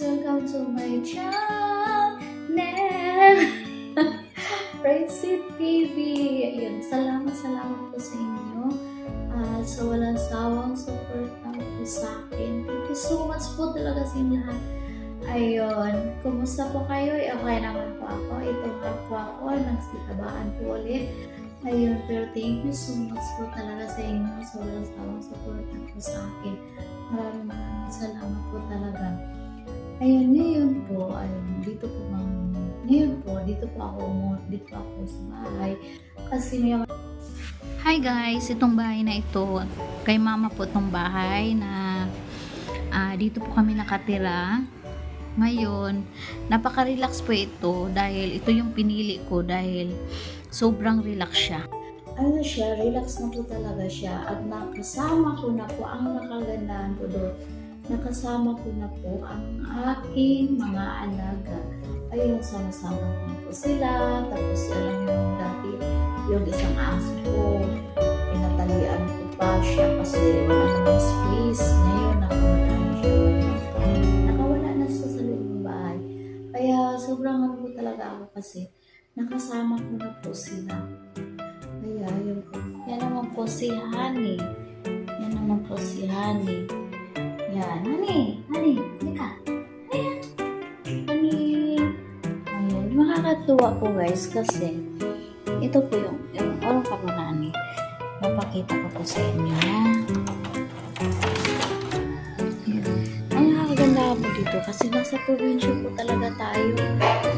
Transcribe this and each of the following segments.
welcome to my channel. Seed TV. Ayun, salamat, salamat po sa inyo. At sa walang sawang support na po sa akin. Thank you so much po talaga sa inyo lahat. Ayun, kumusta po kayo? Okay naman po ako. Ito pa po ako. Nagsitabaan po ulit. Ayun, pero thank you so much po talaga sa inyo. Sa walang sawang support na po sa akin. Maraming maraming salamat po talaga. Ayun, ngayon po, ayun, dito po mang, ngayon po, dito po ako, dito po ako sa bahay. Kasi may Hi guys, itong bahay na ito, kay mama po itong bahay na ah, dito po kami nakatira. Ngayon, napaka-relax po ito dahil ito yung pinili ko dahil sobrang relax siya. ano siya, relax na po talaga siya at nakasama ko na po ang nakagandahan ko doon. Nakasama ko na po ang aking mga alaga. Ayun, sama-sama ko na po sila. Tapos alam yung dati, yung isang aso ko, pinatalian ko pa siya kasi wala namang space. Ngayon, nakawala na siya. Nakawala na siya sa loob bahay. Kaya sobrang ano po talaga ako kasi nakasama ko na po sila. Kaya yun po. Yan naman po si Honey. Yan naman po si Honey. Yan. Honey! Honey! Halika! Ayan! Honey! Ayan. Makakatuwa po guys kasi ito po yung, yung orong ka mo Honey. Papakita ko po sa inyo na ang nakakaganda mo dito kasi nasa probinsya po talaga tayo.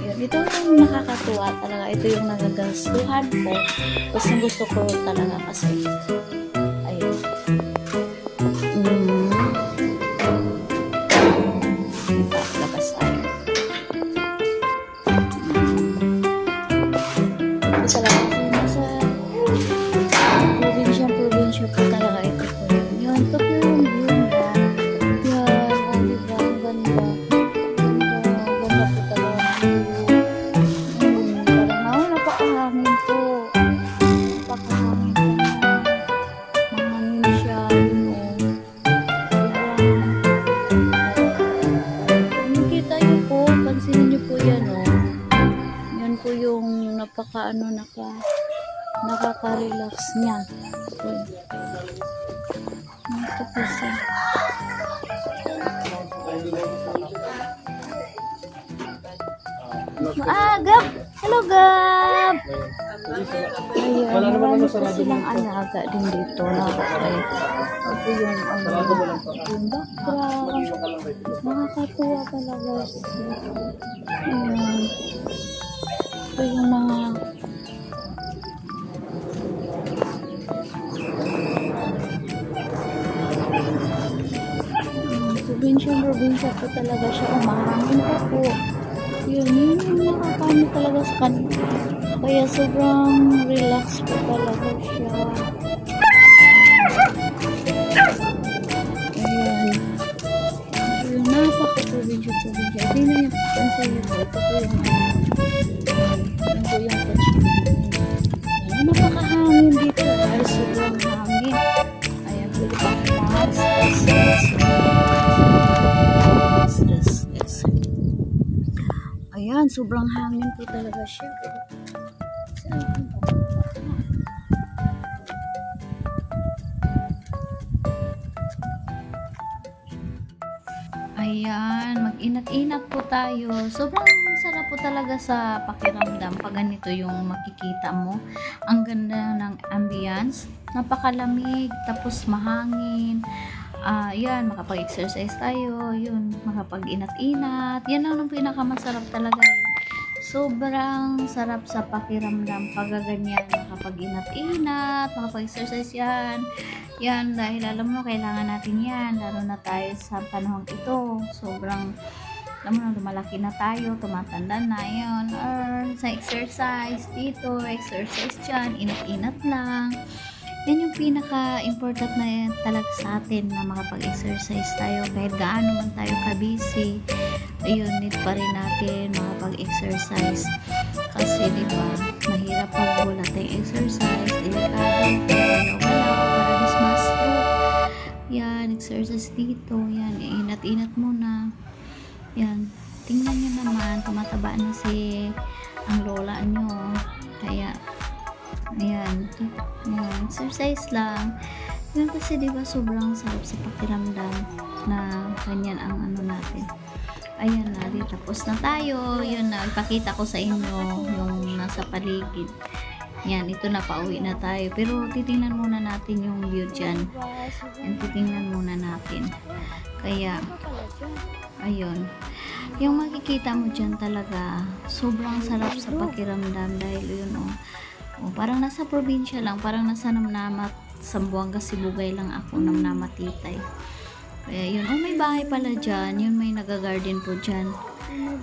Yun, ito yung nakakatuwa talaga. Ito yung nagagastuhan ko. Yung gusto ko talaga kasi ano, naka, nakaka-relax niya. Ito. Ito siya. Ah, Gab! Hello, Gab! Naman marami po silang alaga din dito na okay. Ito yung ano, yung background. Nakakatuwa talaga. Ayan. Ito yung mga Ayan, probinsya probinsya po talaga siya. Umahangin pa po. Yun, yun yung nakakano talaga sa kanila. Kaya sobrang relax po talaga siya. Ayan. Ayun, napaka-probinsya-probinsya. Hindi na yung pansin niyo po. Ito po yung. Sobrang hangin po talaga siya. Ayan, mag-inat-inat po tayo. Sobrang sarap po talaga sa pakiramdam pag ganito yung makikita mo. Ang ganda ng ambience, napakalamig, tapos mahangin. Ah, yan, makapag-exercise tayo, yun, makapag-inat-inat. Yan ang pinakamasarap talaga. Sobrang sarap sa pakiramdam pag ganyan, makapag-inat-inat, makapag-exercise yan. Yan, dahil alam mo, kailangan natin yan, lalo na tayo sa panahong ito. Sobrang, alam mo lumalaki na tayo, tumatanda na yun. Or sa exercise dito, exercise dyan, inat-inat lang. Yan yung pinaka-important na talaga sa atin na makapag-exercise tayo kahit gaano man tayo ka-busy. Ayun, need pa rin natin makapag-exercise. Kasi di ba, mahirap pag wala tayong exercise, delikado, wala-wala, paralis ma-stroke. Yan, exercise dito. Yan, inat-inat muna. Yan. tingnan nyo naman, tumataba na si ang lola nyo. Kaya, ayan, ayan, exercise lang. Yan kasi di ba sobrang sarap sa pakiramdam na ganyan ang ano natin. Ayan na, tapos na tayo. Yun na, ipakita ko sa inyo yung nasa paligid. Yan, ito na, pauwi na tayo. Pero titingnan muna natin yung view dyan. Yan, titingnan muna natin. Kaya, ayun. Yung makikita mo dyan talaga, sobrang sarap sa pakiramdam dahil yun, oh. oh parang nasa probinsya lang, parang nasa namnamat, Sambuanga, Sibugay lang ako, namnamatitay. Kaya yun, oh may bahay pala dyan, yun may nagagarden po dyan.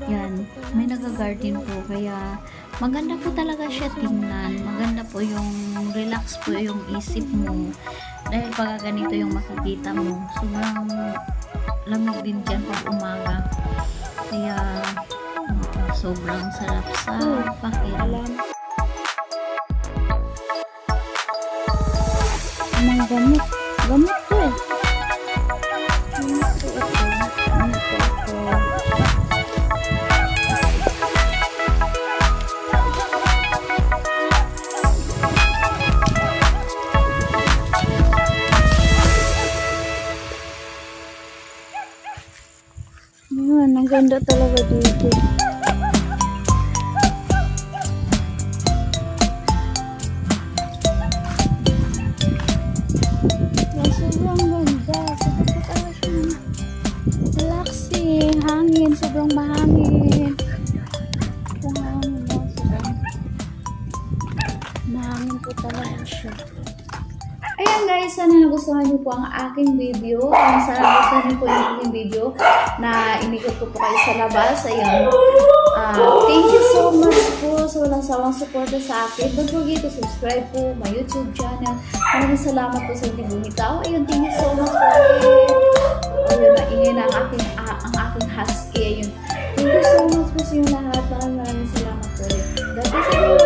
Yan, may nagagarden po, kaya maganda po talaga siya tingnan. Maganda po yung relax po yung isip mo. Dahil pag ganito yung makikita mo, sobrang lamig din dyan pag umaga. Kaya, sobrang sarap sa pakiramdam. Anong gamot? Gamot ganda talaga dito. Ayan guys, sana nagustuhan niyo po ang aking video. Kung sana nagustuhan niyo po yung aking video na inikot ko po kayo sa labas. Ayan. Ah, thank you so much po sa walang sawang suporta sa akin. Don't forget to subscribe po my YouTube channel. Maraming salamat po sa hindi bumitaw. Ayun, thank you so much po. Ayun, naingin ang aking, ah, ang aking husky. Ayun. Thank you so much po sa inyo lahat. Maraming salamat po. God bless everyone.